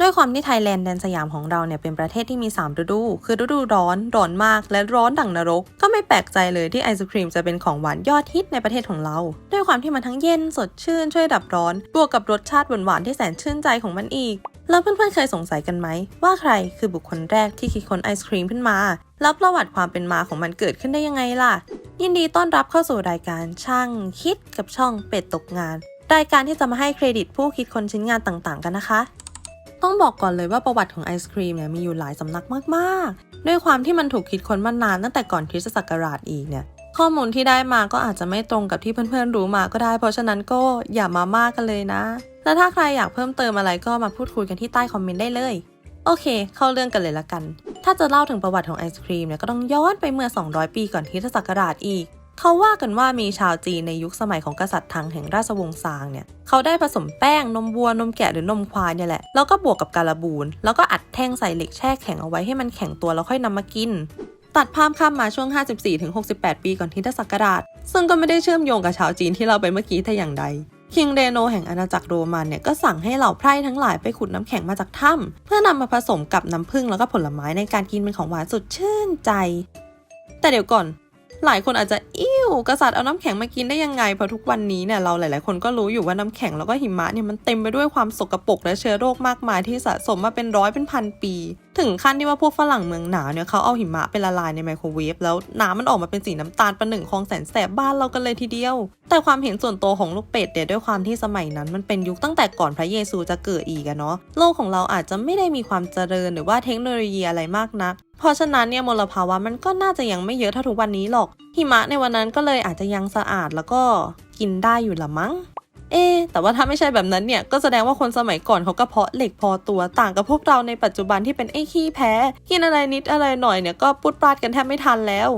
ด้วยความที่ไทยแลนด์แดนสยามของเราเนี่ยเป็นประเทศที่มี 3 ฤดู คือฤดูร้อน ร้อนมาก และร้อนดั่งนรก ก็ไม่แปลกใจเลยที่ไอศครีมจะเป็นของหวานยอดฮิตในประเทศของเรา ด้วยความที่มันทั้งเย็นสดชื่นช่วยดับร้อน บวกกับรสชาติหวานๆที่แสนชื่นใจของมันอีก แล้วเพื่อนๆเคยสงสัยกันไหม ว่าใครคือบุคคลแรกที่คิดค้นไอศครีมขึ้นมา แล้วประวัติความเป็นมาของมันเกิดขึ้นได้ยังไงล่ะ ยินดีต้อนรับเข้าสู่รายการช่างคิดกับช่องเป็ดตกงาน รายการที่จะมาให้เครดิตผู้คิดค้นชิ้นงานต่างๆ กันนะคะ ต้องบอกก่อนเลยว่าประวัติของไอศครีมเนี่ยมีอยู่หลายสำนักมากๆ ด้วยความที่มันถูกคิดค้นมานานตั้งแต่ก่อนคริสตศักราชอีกเนี่ยข้อมูลที่ได้มาก็อาจจะไม่ตรงกับที่เพื่อนๆรู้มาก็ได้ เพราะฉะนั้นก็อย่ามามากกันเลยนะ และถ้าใครอยากเพิ่มเติมอะไรก็มาพูดคุยกันที่ใต้คอมเมนต์ได้เลย โอเค เข้าเรื่องกันเลยละกัน ถ้าจะเล่าถึงประวัติของไอศครีมเนี่ยก็ต้องย้อนไปเมื่อ 200 ปีก่อนคริสตศักราชอีก เขาว่ากันว่ามีชาวจีนในยุคสมัยของกษัตริย์ทังแห่งราชวงศ์ซางเนี่ยเขาได้ผสมแป้งนมวัวนมแกะหรือนมควายเนี่ยแหละแล้วก็บวกกับการบูน แล้วก็อัดแท่งใส่เหล็กแช่แข็งเอาไว้ให้มันแข็งตัวแล้วค่อยนำมากิน ตัดภาพข้ามมาช่วง 54-68 ปีก่อนคริสตศักราช ซึ่งก็ไม่ได้เชื่อมโยงกับชาวจีนที่เราไปเมื่อกี้แต่อย่างใดคิงเดโนแห่งอาณาจักรโรมันเนี่ยก็สั่งให้เหล่าไพร่ทั้งหลายไปขุดน้ำแข็งมาจากถ้ำเพื่อนำมาผสมกับน้ำผึ้งแล้วก็ผลไม้ในการกินเป็นของหวานสุดชื่นใจ แต่เดี๋ยวก่อน หลายคนอาจจะอิ่วกษัตริย์เอาน้ำแข็งมากินได้ยังไงเพราะทุกวันนี้เนี่ยเราหลาย ๆ คนก็รู้อยู่ว่าน้ำแข็งแล้วก็หิมะเนี่ยมันเต็มไปด้วยความสกปรกและเชื้อโรคมากมายที่สะสมมาเป็นร้อยเป็นพันปี ถึงขั้นที่ว่าพวกฝรั่งเมืองหนาวเนี่ยเขาเอาหิมะไปละลายในไมโครเวฟแล้วน้ำมันออกมาเป็นสีน้ำตาลประหนึ่งคลองแสนแสบบ้านเรากันเลยทีเดียว แต่ความเห็นส่วนตัวของลูกเป็ดเนี่ยด้วยความที่สมัยนั้น มันเป็นยุคตั้งแต่ก่อนพระเยซูจะเกิดอีกอะเนาะโลกของเราอาจจะไม่ได้มีความเจริญหรือว่าเทคโนโลยีอะไรมากนักเพราะฉะนั้นเนี่ยมลภาวะมันก็น่าจะยังไม่เยอะเท่าทุกวันนี้หรอกหิมะในวันนั้นก็เลยอาจจะยังสะอาดแล้วก็กินได้อยู่ละมั้ง เอ๊แต่ว่าถ้าไม่ใช่แบบนั้นเนี่ย ก็แสดงว่าคนสมัยก่อนเขาก็เพาะเหล็กพอตัวต่างกับพวกเราในปัจจุบันที่เป็นไอ้ขี้แพ้ กินอะไรนิดอะไรหน่อยเนี่ยก็ปุดปราดกันแทบไม่ทันแล้ว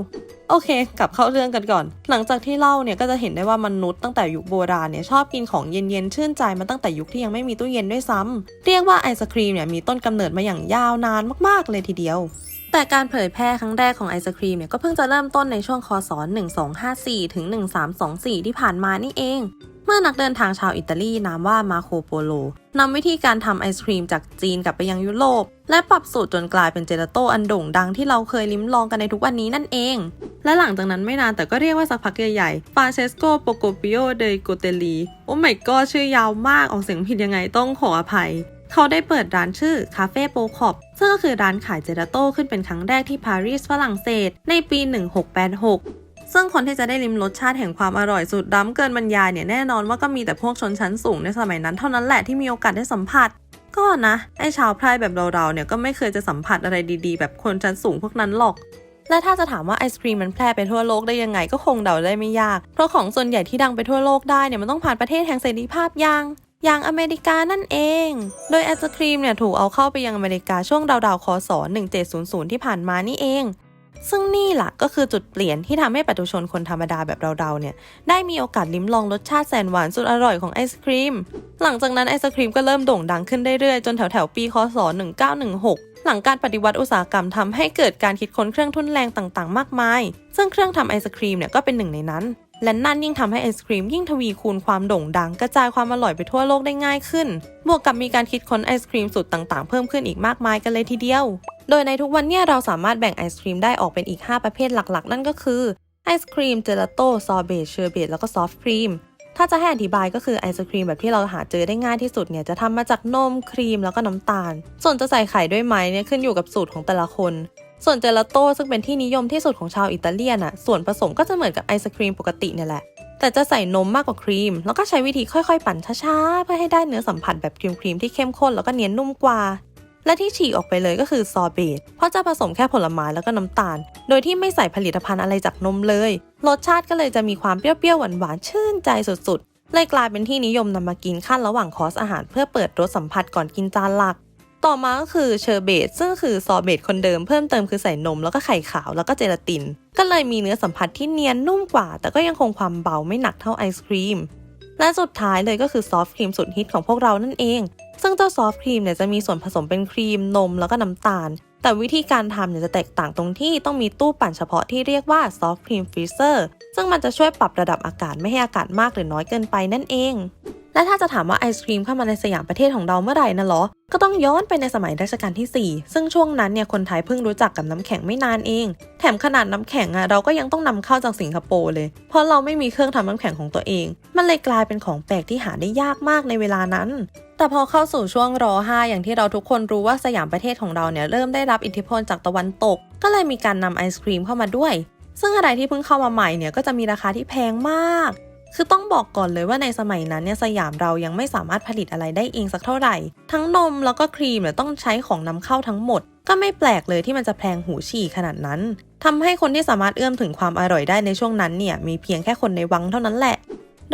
โอเค กลับเข้าเรื่องกันก่อน หลังจากที่เล่าเนี่ยก็จะเห็นได้ว่ามนุษย์ตั้งแต่ยุคโบราณเนี่ยชอบกินของเย็นๆชื่นใจมาตั้งแต่ยุคที่ยังไม่มีตู้เย็นด้วยซ้ำเรียกว่าไอศครีมเนี่ยมีต้นกำเนิดมาอย่างยาวนานมากๆเลยทีเดียวแต่การเผยแพร่ครั้งแรกของไอศครีมเนี่ยก็เพิ่งจะเริ่มต้นในช่วงคศ 1254 ถึง 1324 ที่ผ่านมานี่เอง เมื่อนักเดินทางชาวอิตาลีนามว่ามาโคโปโลนำวิธีการทำไอศครีมจากจีนกลับไปยังยุโรป และปรับสูตรจนกลายเป็นเจลาโต้อันโด่งดังที่เราเคยลิ้มลองกันในทุกวันนี้นั่นเอง และหลังจากนั้นไม่นานแต่ก็เรียกว่าสักพักใหญ่ๆฟาเชสโกโปโกปิโอเดโกเตลีโอ้ไม่ก็ชื่อยาวมากออกเสียงผิดยังไงต้องขออภัย เขาได้เปิดร้านชื่อคาเฟ่โปคอปซึ่งก็คือร้านขายเจลาโต้ขึ้นเป็นครั้งแรกที่ปารีสฝรั่งเศส ในปี 1686 ซึ่งคนที่จะได้ลิ้มรสชาติแห่งความอร่อยสุดล้ำเกินบรรยายเนี่ยแน่นอนว่าก็มีแต่พวกชนชั้นสูงในสมัยนั้นเท่านั้นแหละที่มีโอกาสได้สัมผัส ก็นะไอชาวไพร่แบบเราๆเนี่ยก็ไม่เคยจะสัมผัสอะไรดีๆ แบบคนชั้นสูงพวกนั้นหรอกและถ้าจะถามว่าไอศครีมมันแพร่ไปทั่วโลกได้ยังไงก็คงเดาได้ไม่ยาก เพราะของส่วนใหญ่ที่ดังไปทั่วโลกได้เนี่ยมันต้องผ่านประเทศแห่งเสรีภาพอย่างอย่างอเมริกานั่นเอง โดยไอศครีมเนี่ยถูกเอาเข้าไปยังอเมริกาช่วงราวๆคศ1700 ที่ผ่านมานี่เอง ซึ่งนี่แหละก็คือจุดเปลี่ยนที่ทำให้ปัตุชนคนธรรมดาแบบเราๆเนี่ย ได้มีโอกาสลิ้มลองรสชาติแสนหวานสุดอร่อยของไอศครีม หลังจากนั้นไอศครีมก็เริ่มโด่งดังขึ้นเรื่อยๆ จนแถวๆปีคศ 1916 หลังการปฏิวัติอุตสาหกรรมทำให้เกิดการคิดค้นเครื่องทุ่นแรงต่างๆ มากมาย ซึ่งเครื่องทำไอศครีมเนี่ยก็เป็นหนึ่งในนั้น และนั่นยิ่งทำให้ไอศครีมยิ่งทวีคูณความโด่งดัง กระจายความอร่อยไปทั่วโลกได้ง่ายขึ้น บวกกับมีการคิดค้นไอศครีมสูตรต่างๆ เพิ่มขึ้นอีกมากมายกันเลยทีเดียว โดยในทุกวันเนี่ยเราสามารถแบ่งไอศครีมได้ออกเป็นอีก 5 ประเภทหลักๆ นั่นก็คือไอศครีมเจลาโต้ซอเบตเชอร์เบตแล้วก็ซอฟต์ครีมถ้าจะให้อธิบายก็คือไอศครีมแบบที่เราหาเจอได้ง่ายที่สุดเนี่ยจะทำมาจากนมครีมแล้วก็น้ำตาล ส่วนจะใส่ไข่ด้วยไหมเนี่ยขึ้นอยู่กับสูตรของแต่ละคน ส่วนเจลาโต้ซึ่งเป็นที่นิยมที่สุดของชาวอิตาเลียนอะส่วนผสมก็จะเหมือนกับไอศครีมปกติเนี่ยแหละ แต่จะใส่นมมากกว่าครีม แล้วก็ใช้วิธีค่อยๆ ปั่นช้าๆ เพื่อให้ได้เนื้อสัมผัสแบบครีมๆที่เข้มข้นแล้วก็เนียนนุ่มกว่า และที่ฉีกออกไปเลยก็คือซอเบตเพราะจะผสมแค่ผลไม้แล้วก็น้ำตาล โดยที่ไม่ใส่ผลิตภัณฑ์อะไรจากนมเลย รสชาติก็เลยจะมีความเปรี้ยวๆหวานๆชื่นใจสุดๆเลยกลายเป็นที่นิยมนำมากินขั้นระหว่างคอร์สอาหารเพื่อเปิดรสสัมผัสก่อนกินจานหลัก ต่อมาก็คือเชอร์เบตซึ่งคือซอเบตคนเดิมเพิ่มเติมคือใส่นมแล้วก็ไข่ขาวแล้วก็เจลาติน ก็เลยมีเนื้อสัมผัสที่เนียนนุ่มกว่า แต่ก็ยังคงความเบาไม่หนักเท่าไอศครีม และสุดท้ายเลยก็คือซอฟต์ครีมสุดฮิตของพวกเรานั่นเอง ซึ่งเจ้าซอฟต์ครีมเนี่ยจะมีส่วนผสมเป็นครีมนมแล้วก็น้ำตาล แต่วิธีการทำเนี่ยจะแตกต่างตรงที่ต้องมีตู้ปั่นเฉพาะที่เรียกว่าซอฟต์ครีมฟรีเซอร์ซึ่งมันจะช่วยปรับระดับอากาศไม่ให้อากาศมากหรือน้อยเกินไปนั่นเอง และถ้าจะถามว่าไอศครีมเข้ามาในสยามประเทศของเราเมื่อไหร่นะเหรอ ก็ต้องย้อนไปในสมัยรัชกาลที่ 4 ซึ่งช่วงนั้นเนี่ยคนไทยเพิ่งรู้จักกับน้ำแข็งไม่นานเอง แถมขนาดน้ำแข็งอะเราก็ยังต้องนำเข้าจากสิงคโปร์เลย เพราะเราไม่มีเครื่องทำน้ำแข็งของตัวเอง มันเลยกลายเป็นของแปลกที่หาได้ยากมากในเวลานั้นแต่พอเข้าสู่ช่วงรอ5อย่างที่เราทุกคนรู้ว่าสยามประเทศของเราเนี่ยเริ่มได้รับอิทธิพลจากตะวันตก ก็เลยมีการนำไอศครีมเข้ามาด้วย ซึ่งอะไรที่เพิ่งเข้ามาใหม่เนี่ยก็จะมีราคาที่แพงมาก คือต้องบอกก่อนเลยว่าในสมัยนั้นเนี่ยสยามเรายังไม่สามารถผลิตอะไรได้เองสักเท่าไหร่ ทั้งนมแล้วก็ครีมเนี่ยต้องใช้ของนำเข้าทั้งหมด ก็ไม่แปลกเลยที่มันจะแพงหูฉี่ขนาดนั้นทำให้คนที่สามารถเอื้อมถึงความอร่อยได้ในช่วงนั้นเนี่ยมีเพียงแค่คนในวังเท่านั้นแหละ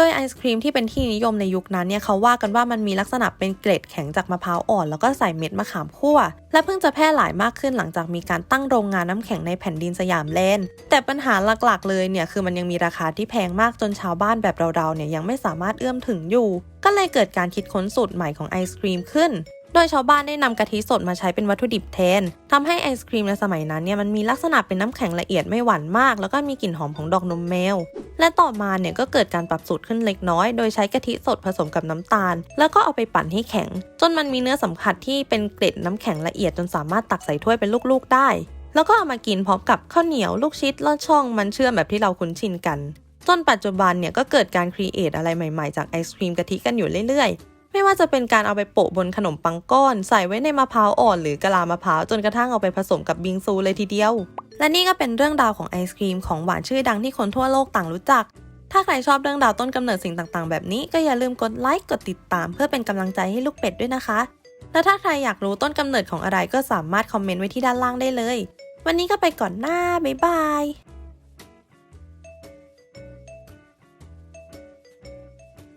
โดยไอศครีมที่เป็นที่นิยมในยุคนั้นเนี่ยเขาว่ากันว่ามันมีลักษณะเป็นเกล็ดแข็งจากมะพร้าวอ่อน แล้วก็ใส่เม็ดมะขามคั่ว และเพิ่งจะแพร่หลายมากขึ้นหลังจากมีการตั้งโรงงานน้ำแข็งในแผ่นดินสยามเลนแต่ปัญหาหลักๆ เลยเนี่ยคือมันยังมีราคาที่แพงมากจนชาวบ้านแบบเราๆเนี่ยยังไม่สามารถเอื้อมถึงอยู่ ก็เลยเกิดการคิดค้นสูตรใหม่ของไอศครีมขึ้น โดยชาวบ้านได้นำกะทิสดมาใช้เป็นวัตถุดิบแทนทำให้ไอศครีมในสมัยนั้นเนี่ยมันมีลักษณะเป็นน้ำแข็งละเอียดไม่หวานมาก แล้วก็มีกลิ่นหอมของดอกนมแมว และต่อมาเนี่ยก็เกิดการปรับสูตรขึ้นเล็กน้อย โดยใช้กะทิสดผสมกับน้ำตาล แล้วก็เอาไปปั่นให้แข็ง จนมันมีเนื้อสัมผัสที่เป็นเกล็ดน้ำแข็งละเอียดจนสามารถตักใส่ถ้วยเป็นลูกๆได้ แล้วก็เอามากินพร้อมกับข้าวเหนียวลูกชิดลอดช่องมันเชื่อมแบบที่เราคุ้นชินกันจนปัจจุบันเนี่ยก็เกิดการครีเอทอะไรใหม่ๆ จากไอศครีมกะทิกันอยู่เรื่อย ไม่ว่าจะเป็นการเอาไปโปะบนขนมปังก้อน ใส่ไว้ในมะพร้าวอ่อนหรือกะลามะพร้าวจนกระทั่งเอาไปผสมกับบิงซูเลยทีเดียว และนี่ก็เป็นเรื่องราวของไอศครีมของหวานชื่อดังที่คนทั่วโลกต่างรู้จัก ถ้าใครชอบเรื่องราวต้นกำเนิดสิ่งต่างๆ แบบนี้ก็อย่าลืมกดไลค์กดติดตาม เพื่อเป็นกำลังใจให้ลูกเป็ดด้วยนะคะ และถ้าใครอยากรู้ต้นกำเนิดของอะไรก็สามารถคอมเมนต์ไว้ที่ด้านล่างได้เลย วันนี้ก็ไปก่อนหน้าบ๊ายบาย